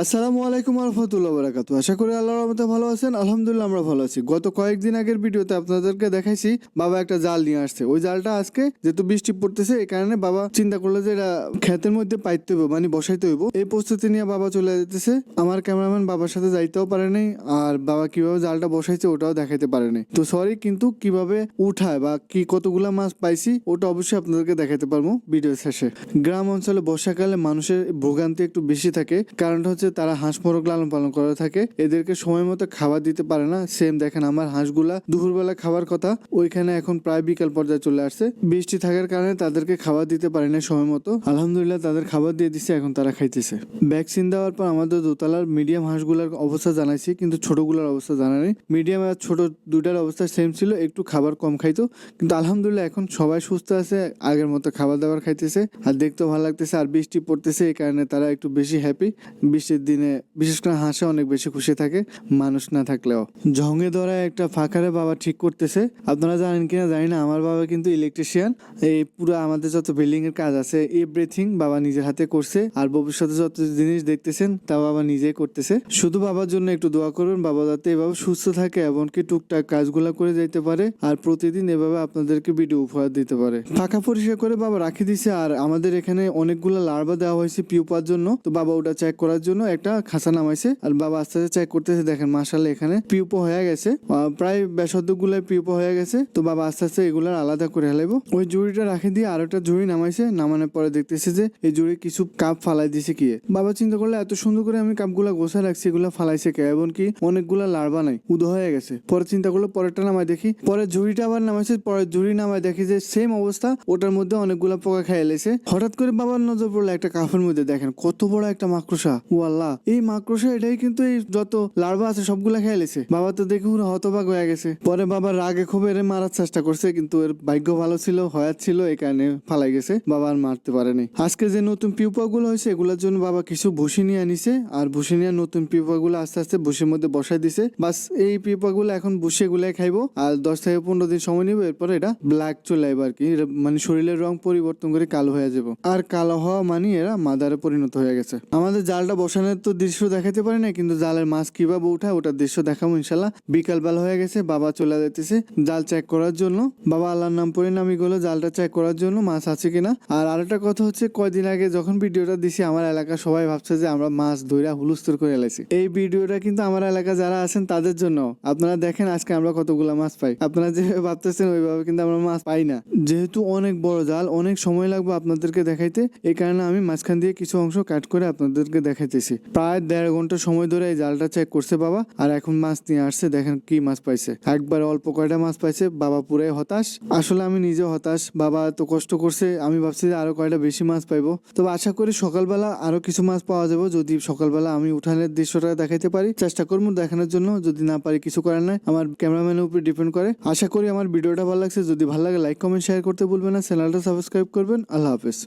আসসালামু আলাইকুম রহমতুল্লাহ বারাকাতু আশা করি আল্লাহর রহমতে ভালো আছেন। আলহামদুলিল্লাহ আমরা ভালো আছি। গত কয়েকদিন আগের ভিডিওতে আপনাদেরকে দেখাইছি, বাবা একটা জাল নিয়ে আসছে। ওই জালটা আজকে যেহেতু বৃষ্টি পড়তেছে, এই কারণে বাবা চিন্তা করল যে এটা ক্ষেতের মধ্যে পাইতে হইব মানে বসাইতে হইব। এই প্রস্তুতি নিয়ে বাবা চলে যেতেছে। আমার ক্যামেরাম্যান বাবার সাথে যাইতেও পারে নাই, আর বাবা কীভাবে জালটা বসাইছে ওটাও দেখাইতে পারে নাই। তো সরি কিন্তু কীভাবে উঠায় বা কি কতগুলা মাছ পাইছি, ওটা অবশ্যই আপনাদেরকে দেখাতে পারব ভিডিও শেষে। গ্রাম অঞ্চলে বর্ষাকালে মানুষের ভোগান্তি একটু বেশি থাকে। কারণটা হচ্ছে তারা হাঁস মোরগ লালন পালন করে থাকে, এদেরকে সময় মতো খাবার দিতে পারে না। সেম দেখেন আমার হাঁসগুলা দুপুরবেলা খাবার কথা, ওইখানে এখন প্রায় বিকাল পর্যায়ে চলে আসছে। বৃষ্টি থাকার কারণে তাদেরকে খাবার দিতে পারে না সময় মতো। আলহামদুলিল্লাহ তাদের খাবার দিয়ে দিচ্ছে এখন তারা খাইতেছে। ভ্যাকসিন দেওয়ার পর আমাদের দোতলার মিডিয়াম হাঁসগুলার অবস্থা জানাইছি, কিন্তু ছোটগুলোর অবস্থা জানা নেই মিডিয়াম আর ছোট দুইটার অবস্থা সেম ছিল, একটু খাবার কম খাইতো। কিন্তু আলহামদুলিল্লাহ এখন সবাই সুস্থ আছে, আগের মতো খাবার দাবার খাইতেছে। আর দেখতেও ভালো লাগতেছে, আর বৃষ্টি পড়তেছে, এই কারণে তারা একটু বেশি হ্যাপি বৃষ্টির দিনে বিশেষ করে হাঁসে অনেক বেশি খুশি থাকে, মানুষ না থাকলেও। জঙ্গে ধরা একটা ফাঁকারে বাবা ঠিক করতেছে। আপনারা জানেন কিনা জানি না, আমার বাবা কিন্তু ইলেকট্রিশিয়ান এই পুরো আমাদের যত বিল্ডিং এর কাজ আছে এভরিথিং বাবা নিজের হাতে করছে। আর ভবিষ্যতে যত জিনিস দেখতেছেন, তা বাবা নিজেই করতেছে। শুধু বাবার জন্য একটু দোয়া করবেন বাবা যাতে এভাবে সুস্থ থাকে, এমনকি টুকটাক কাজগুলো করে যাইতে পারে। আর প্রতিদিন এভাবে আপনাদেরকে ভিডিও উপহার দিতে পারে। ফাঁকা পরিষ্কার করে বাবা রাখি দিছে, আর আমাদের এখানে অনেকগুলো লার্ভা দেওয়া হয়েছে পিউপার জন্য। তো বাবা ওটা চেক করার জন্য একটা খাঁচা নামাইছে। আর বাবা আস্তে আস্তে চেক করতেছে, দেখেন মাসালে এখানে পিউপো হয়ে গেছে। প্রায় বেসদ্যগুলো পিউপো হয়ে গেছে। তো বাবা আস্তে আস্তে এগুলার আলাদা করে হেলাইবো ওই জুড়িটা রাখে দিয়ে আর একটা জুড়ি নামাইছে। নামানোর পরে দেখতেছে যে এই জুড়ি কিছু কাপ ফালাই দিছে কি। বাবা চিন্তা করলে এত সুন্দর করে আমি কাপগুলা গোছায় রাখছি, এগুলা ফালাইছে কে? এমনকি অনেকগুলা লার্ভা নাই, উদো হয়ে গেছে। পরে চিন্তা করল পরেরটা নামাই দেখি। পরে ঝুড়িটা আবার নামাইছে পরে ঝুড়ি নামাই দেখি যে সেম অবস্থা, ওটার মধ্যে অনেকগুলা পোকা খেয়ে এলেছে হঠাৎ করে বাবার নজর পড়ল একটা কাফের মধ্যে, দেখেন কত বড় একটা মাকড়সা। ও আল্লাহ। এই মাকড়সা, এটাই কিন্তু এই যত লার্ভা আছে, সবগুলা খেয়ে এলেছে বাবা তো দেখে পুরো হতবাক হয়ে গেছে। পরে বাবা রাগে খুব এর মারার চেষ্টা করছে, কিন্তু এর ভাগ্য ভালো ছিল, হয়াত ছিল, এই কারণে ফালাই গেছে। বাবা আর মারতে পারেনি। আজকে যে নতুন পিউপা গুলো হয়েছে, এগুলোর জন্য বাবা কিছু ভুসি নিয়ে আনিছে, আর ভুসি নিয়ে নতুন পিউপা গুলো আস্তে আস্তে ভুসির মধ্যে বসাই দিছে। বাস, এই পিউপা গুলো এখন ভুসি গুলাই খাইবো, আর দশ থেকে পনেরো দিন সময় নিবে, এরপরে এটা ব্ল্যাক চলে আসবে আর কি মানে শরীরের রং পরিবর্তন করে কালো হয়ে যাবে। আর কালো হওয়া মানে এরা মাদারে পরিণত হয়ে গেছে। আমাদের জালটা বসানোর তো দৃশ্য দেখাতে পারি না কিন্তু জালের মাছ কীভাবে উঠায় ওটার দৃশ্য দেখাবো ইনশাল্লাহ। বিকাল বেলা হয়ে গেছে, বাবা চলে যেতেছে জাল চেক করার জন্য। বাবা আল্লাহর নাম পড়ে নামি গেলো জালটা চেক করার জন্য, মাছ আছে কিনা। আর আরেকটা কথা হচ্ছে, কয়দিন আগে যখন ভিডিওটা দিছি, আমার এলাকা সবাই ভাবছে যে আমরা মাছ ধইরা হুলুস্তর করে এলাইছি। এই ভিডিওটা কিন্তু আমার এলাকা যারা আছেন, তাদের জন্য। আপনারা দেখেন আজকে আমরা কতগুলা মাছ পাই। আপনারা যেভাবে ভাবতেছেন, ওইভাবে কিন্তু আমরা মাছ পাই না। যেহেতু অনেক বড় জাল, অনেক সময় লাগবে আপনাদেরকে দেখাইতে। এই কারণে আমি মাঝখান দিয়ে কিছু অংশ কাট করে আপনাদেরকে দেখাইতেছি। প্রায় দেড় ঘণ্টা সময় ধরে এই জালটা চেক করছে বাবা, আর এখন মাছ নিয়ে আসছে, দেখেন কি মাছ পাইছে। একবার অল্প কয়টা মাছ পাইছে, বাবা পুরাই হতাশ। আসলে আমি নিজে হতাশ, বাবা এত কষ্ট করছে, আমি ভাবছি যে আরও কয়টা বেশি মাছ পাইবো। তবে আশা করি সকালবেলা আরও কিছু মাছ পাওয়া যাবে, যদি সকালবেলা আমি উঠানের দৃশ্যটা দেখাইতে পারি। চেষ্টা করব দেখানোর জন্য, যদি না পারি কিছু করার নাই। আমার ক্যামেরাম্যানের উপর ডিপেন্ড করে। আশা করি আমার ভিডিওটা ভালো লাগছে, যদি ভালো লাগে, লাইক, কমেন্ট শেয়ার করতে ভুলবেন না। চ্যানেলটা সাবস্ক্রাইব করবেন। আল্লাহ হাফেজ।